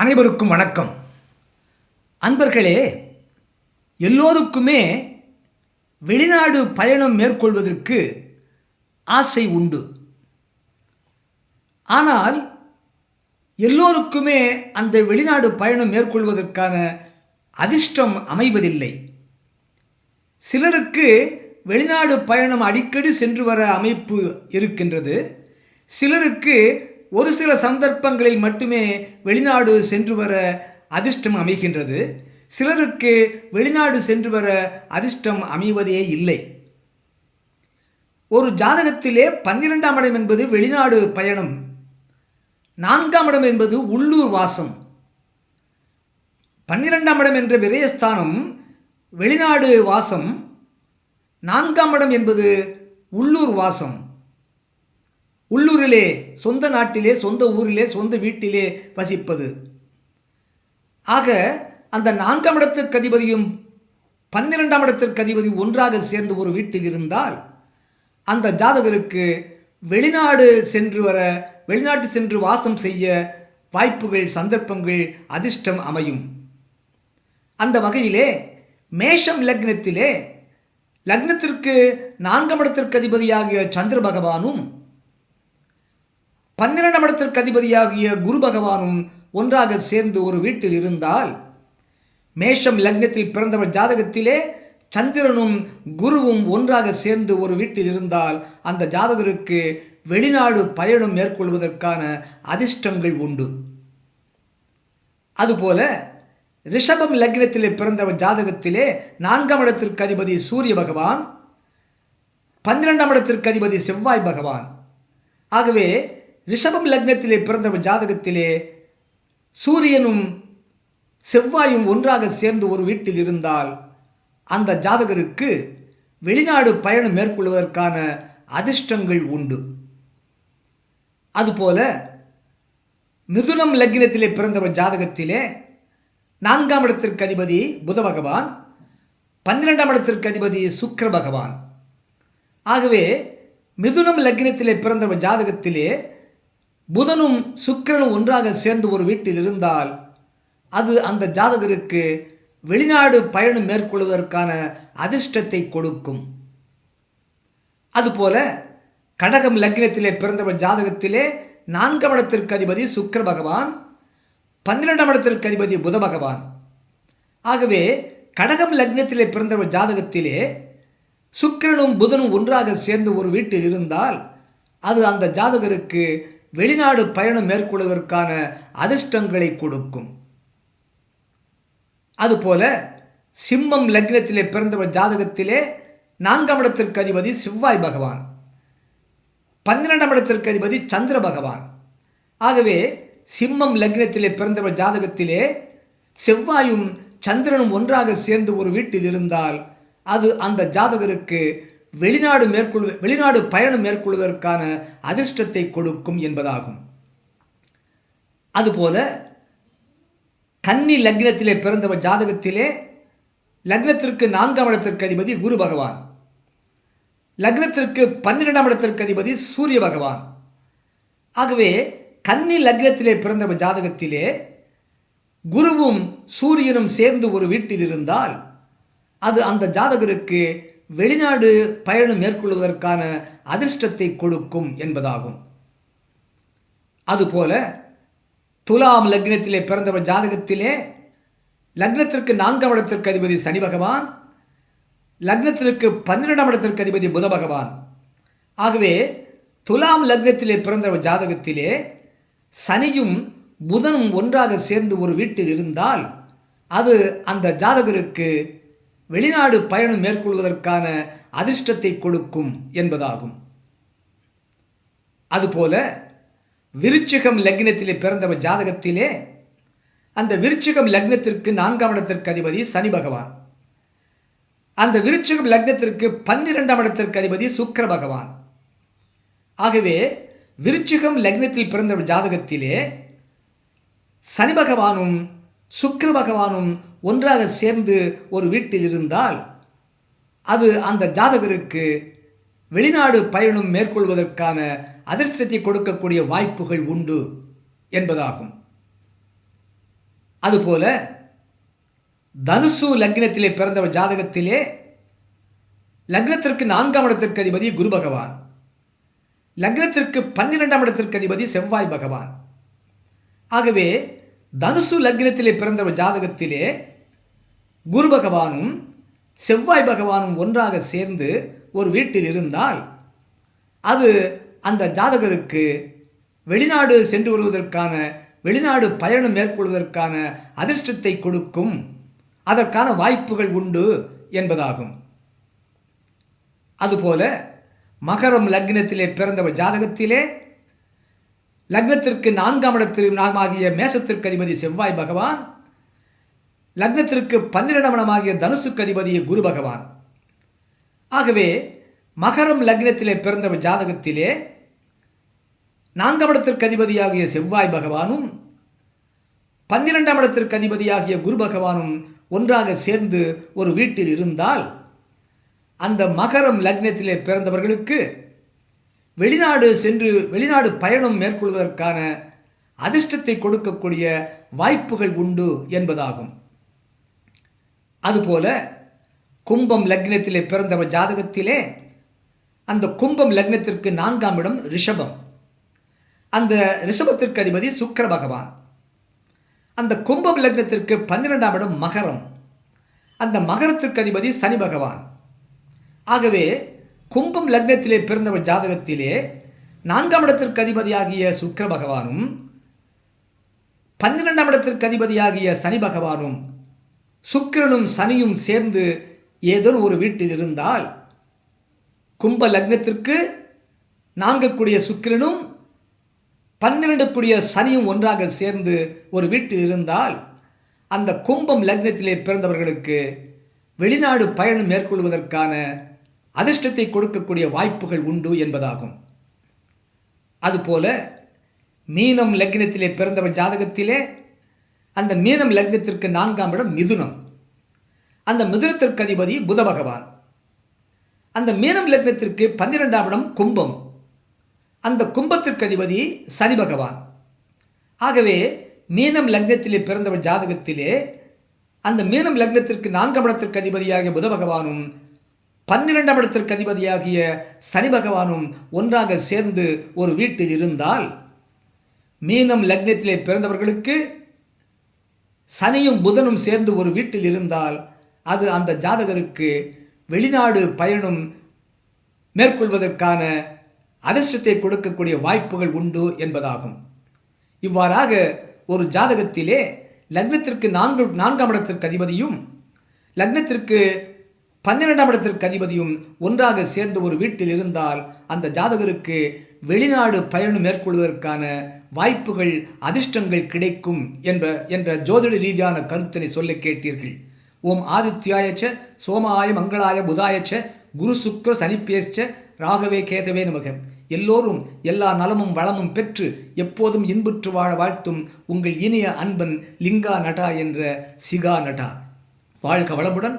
அனைவருக்கும் வணக்கம். அன்பர்களே எல்லோருக்குமே வெளிநாடு பயணம் மேற்கொள்வதற்கு ஆசை உண்டு. ஆனால் எல்லோருக்குமே அந்த வெளிநாடு பயணம் மேற்கொள்வதற்கான அதிர்ஷ்டம் அமைவதில்லை. சிலருக்கு வெளிநாடு பயணம் அடிக்கடி சென்று வர அமைப்பு இருக்கின்றது. சிலருக்கு ஒரு சில சந்தர்ப்பங்களில் மட்டுமே வெளிநாடு சென்று வர அதிர்ஷ்டம் அமைகின்றது. சிலருக்கு வெளிநாடு சென்று வர அதிர்ஷ்டம் அமைவதே இல்லை. ஒரு ஜாதகத்திலே பன்னிரெண்டாம் இடம் என்பது வெளிநாடு பயணம். நான்காம் இடம் என்பது உள்ளூர் வாசம். பன்னிரெண்டாம் இடம் என்ற விரயஸ்தானம் வெளிநாடு வாசம். நான்காம் இடம் என்பது உள்ளூர் வாசம். உள்ளூரிலே சொந்த நாட்டிலே சொந்த ஊரிலே சொந்த வீட்டிலே வசிப்பது. ஆக அந்த நான்காம் இடத்திற்கு அதிபதியும் பன்னிரெண்டாம் இடத்திற்கு அதிபதி ஒன்றாக சேர்ந்து ஒரு வீட்டில் இருந்தால் அந்த ஜாதகருக்கு வெளிநாடு சென்று வர வெளிநாட்டு சென்று வாசம் செய்ய வாய்ப்புகள் சந்தர்ப்பங்கள் அதிர்ஷ்டம் அமையும். அந்த வகையிலே மேஷம் லக்னத்திலே லக்னத்திற்கு நான்காம் இடத்திற்கு அதிபதியாகிய சந்திர பகவானும் பன்னிரெண்டாம் இடத்திற்கு அதிபதியாகிய குரு பகவானும் ஒன்றாக சேர்ந்து ஒரு வீட்டில் இருந்தால் மேஷம் லக்னத்தில் பிறந்தவர் ஜாதகத்திலே சந்திரனும் குருவும் ஒன்றாக சேர்ந்து ஒரு வீட்டில் இருந்தால் அந்த ஜாதகருக்கு வெளிநாடு பயணம் மேற்கொள்வதற்கான அதிர்ஷ்டங்கள் உண்டு. அதுபோல ரிஷபம் லக்னத்திலே பிறந்தவர் ஜாதகத்திலே நான்காம் இடத்திற்கு அதிபதி சூரிய பகவான் பன்னிரெண்டாம் இடத்திற்கு அதிபதி செவ்வாய் பகவான். ஆகவே ரிஷபம் லக்னத்திலே பிறந்தவர் ஜாதகத்திலே சூரியனும் செவ்வாயும் ஒன்றாக சேர்ந்து ஒரு வீட்டில் இருந்தால் அந்த ஜாதகருக்கு வெளிநாடு பயணம் மேற்கொள்வதற்கான அதிர்ஷ்டங்கள் உண்டு. அதுபோல மிதுனம் லக்னத்திலே பிறந்தவர் ஜாதகத்திலே நான்காம் இடத்திற்கு அதிபதி புத பகவான் பன்னிரெண்டாம் இடத்திற்கு அதிபதி சுக்கிர பகவான். ஆகவே மிதுனம் லக்னத்திலே பிறந்தவர் ஜாதகத்திலே புதனும் சுக்கிரனும் ஒன்றாக சேர்ந்து ஒரு வீட்டில் இருந்தால் அது அந்த ஜாதகருக்கு வெளிநாடு பயணம் மேற்கொள்வதற்கான அதிர்ஷ்டத்தை கொடுக்கும். அதுபோல கடகம் லக்னத்திலே பிறந்தவர் ஜாதகத்திலே நான்காம் இடத்திற்கு அதிபதி சுக்கிர பகவான் பன்னிரெண்டாம் இடத்திற்கு அதிபதி புத பகவான். ஆகவே கடகம் லக்னத்திலே பிறந்தவர் ஜாதகத்திலே சுக்கிரனும் புதனும் ஒன்றாக சேர்ந்து ஒரு வீட்டில் இருந்தால் அது அந்த ஜாதகருக்கு வெளிநாடு பயணம் மேற்கொள்வதற்கான அதிர்ஷ்டங்களை கொடுக்கும். அதுபோல சிம்மம் லக்னத்திலே பிறந்தவர் ஜாதகத்திலே நான்காம் இடத்திற்கு அதிபதி செவ்வாய் பகவான். பன்னிரெண்டாம் இடத்திற்கு அதிபதி சந்திர பகவான். ஆகவே சிம்மம் லக்னத்திலே பிறந்தவர் ஜாதகத்திலே செவ்வாயும் சந்திரனும் ஒன்றாக சேர்ந்து ஒரு வீட்டில் இருந்தால் அது அந்த ஜாதகருக்கு வெளிநாடு மேற்கொள் வெளிநாடு பயணம் மேற்கொள்வதற்கான அதிர்ஷ்டத்தை கொடுக்கும் என்பதாகும். அதுபோல கன்னி லக்னத்திலே பிறந்தவர் ஜாதகத்திலே லக்னத்திற்கு நான்காம் இடத்திற்கு அதிபதி குரு பகவான். லக்னத்திற்கு பன்னிரெண்டாம் இடத்திற்கு அதிபதி சூரிய பகவான். ஆகவே கன்னி லக்னத்திலே பிறந்தவர் ஜாதகத்திலே குருவும் சூரியனும் சேர்ந்து ஒரு வீட்டில் இருந்தால் அது அந்த ஜாதகருக்கு வெளிநாடு பயணம் மேற்கொள்வதற்கான அதிர்ஷ்டத்தை கொடுக்கும் என்பதாகும். அதுபோல துலாம் லக்னத்திலே பிறந்தவர் ஜாதகத்திலே லக்னத்திற்கு நான்காம் இடத்திற்கு அதிபதி சனி பகவான் லக்னத்திற்கு பன்னிரெண்டாம் இடத்திற்கு அதிபதி புத பகவான். ஆகவே துலாம் லக்னத்திலே பிறந்தவர் ஜாதகத்திலே சனியும் புதனும் ஒன்றாக சேர்ந்து ஒரு வீட்டில் இருந்தால் அது அந்த ஜாதகருக்கு வெளிநாடு பயணம் மேற்கொள்வதற்கான அதிர்ஷ்டத்தை கொடுக்கும் என்பதாகும். அதுபோல விருச்சிகம் லக்னத்திலே பிறந்தவர் ஜாதகத்திலே அந்த விருச்சிகம் லக்னத்திற்கு நான்காம் இடத்திற்கு அதிபதி சனி பகவான். அந்த விருச்சிகம் லக்னத்திற்கு பன்னிரெண்டாம் இடத்திற்கு அதிபதி சுக்கர பகவான். ஆகவே விருச்சிகம் லக்னத்தில் பிறந்த ஜாதகத்திலே சனி பகவானும் சுக்கிர பகவானும் ஒன்றாக சேர்ந்து ஒரு வீட்டில் இருந்தால் அது அந்த ஜாதகருக்கு வெளிநாடு பயணம் மேற்கொள்வதற்கான அதிர்ஷ்டத்தை கொடுக்கக்கூடிய வாய்ப்புகள் உண்டு என்பதாகும். அதுபோல தனுசு லக்னத்திலே பிறந்த ஜாதகத்திலே லக்னத்திற்கு நான்காம் இடத்திற்கு அதிபதி குரு பகவான். லக்னத்திற்கு பன்னிரெண்டாம் இடத்திற்கு அதிபதி செவ்வாய் பகவான். ஆகவே தனுசு லக்னத்திலே பிறந்த ஜாதகத்திலே குரு பகவானும் செவ்வாய் பகவானும் ஒன்றாக சேர்ந்து ஒரு வீட்டில் இருந்தால் அது அந்த ஜாதகருக்கு வெளிநாடு சென்று வருவதற்கான வெளிநாடு பயணம் மேற்கொள்வதற்கான அதிர்ஷ்டத்தை கொடுக்கும். அதற்கான வாய்ப்புகள் உண்டு என்பதாகும். அதுபோல மகரம் லக்னத்திலே பிறந்தவர் ஜாதகத்திலே லக்னத்திற்கு நான்காம் இடத்தில் நாமாகிய மேசத்திற்கு அதிபதி செவ்வாய் பகவான். லக்னத்திற்கு பன்னிரெண்டாம் இடமாகிய தனுசுக்கு அதிபதி குரு பகவான். ஆகவே மகரம் லக்னத்திலே பிறந்தவர் ஜாதகத்திலே நான்காம் இடத்திற்கு அதிபதியாகிய செவ்வாய் பகவானும் பன்னிரெண்டாம் இடத்திற்கு அதிபதியாகிய குரு பகவானும் ஒன்றாக சேர்ந்து ஒரு வீட்டில் இருந்தால் அந்த மகரம் லக்னத்திலே பிறந்தவர்களுக்கு வெளிநாடு சென்று வெளிநாடு பயணம் மேற்கொள்வதற்கான அதிர்ஷ்டத்தை கொடுக்கக்கூடிய வாய்ப்புகள் உண்டு என்பதாகும். அதுபோல கும்பம் லக்னத்திலே பிறந்தவர் ஜாதகத்திலே அந்த கும்பம் லக்னத்திற்கு நான்காம் இடம் ரிஷபம். அந்த ரிஷபத்திற்கு அதிபதி சுக்கர பகவான். அந்த கும்பம் லக்னத்திற்கு பன்னிரெண்டாம் இடம் மகரம். அந்த மகரத்திற்கு அதிபதி சனி பகவான். ஆகவே கும்பம் லக்னத்திலே பிறந்தவர் ஜாதகத்திலே நான்காம் இடத்திற்கு அதிபதியாகிய சுக்கர பகவானும் பன்னிரெண்டாம் இடத்திற்கு அதிபதியாகிய சனி பகவானும் சுக்கிரனும் சனியும் சேர்ந்து ஏதோ ஒரு வீட்டில் இருந்தால் கும்ப லக்னத்திற்கு நான்கக்கூடிய சுக்கிரனும் பன்னிரண்டு கூடிய சனியும் ஒன்றாக சேர்ந்து ஒரு வீட்டில் இருந்தால் அந்த கும்பம் லக்னத்திலே பிறந்தவர்களுக்கு வெளிநாடு பயணம் மேற்கொள்வதற்கான அதிர்ஷ்டத்தை கொடுக்கக்கூடிய வாய்ப்புகள் உண்டு என்பதாகும். அதுபோல மீனம் லக்னத்திலே பிறந்தவர் ஜாதகத்திலே அந்த மீனம் லக்னத்திற்கு நான்காம் இடம் மிதுனம். அந்த மிதுனத்திற்கு அதிபதி புத பகவான். அந்த மீனம் லக்னத்திற்கு பன்னிரெண்டாம் இடம் கும்பம். அந்த கும்பத்திற்கு அதிபதி சனி பகவான். ஆகவே மீனம் லக்னத்திலே பிறந்தவர் ஜாதகத்திலே அந்த மீனம் லக்னத்திற்கு நான்காம் இடத்திற்கு அதிபதியாகிய புத பகவானும் பன்னிரெண்டாம் இடத்திற்கு அதிபதியாகிய சனி பகவானும் ஒன்றாக சேர்ந்து ஒரு வீட்டில் இருந்தால் மீனம் லக்னத்திலே பிறந்தவர்களுக்கு சனியும் புதனும் சேர்ந்து ஒரு வீட்டில் இருந்தால் அது அந்த ஜாதகருக்கு வெளிநாடு பயணம் மேற்கொள்வதற்கான அதிர்ஷ்டத்தை கொடுக்கக்கூடிய வாய்ப்புகள் உண்டு என்பதாகும். இவ்வாறாக ஒரு ஜாதகத்திலே லக்னத்திற்கு நான்கு நான்காம் இடத்திற்கு அதிபதியும் லக்னத்திற்கு பன்னிரெண்டாம் இடத்திற்கு அதிபதியும் ஒன்றாக சேர்ந்து ஒரு வீட்டில் இருந்தால் அந்த ஜாதகருக்கு வெளிநாடு பயணம் மேற்கொள்வதற்கான வாய்ப்புகள் அதிர்ஷ்டங்கள் கிடைக்கும் என்ற என்ற ஜோதிட ரீதியான கருத்தினை சொல்ல கேட்டீர்கள். ஓம் ஆதித்யாயச்ச சோமாய மங்களாய புதாயச்ச குரு சுக்ர சனிப்பேச்ச ராகவே கேதவே நமக. எல்லோரும் எல்லா நலமும் வளமும் பெற்று எப்போதும் இன்புற்று வாழ வாழ்த்தும் உங்கள் இனிய அன்பன் லிங்கா நடா என்ற சிகா நடா வாழ்க வளமுடன்.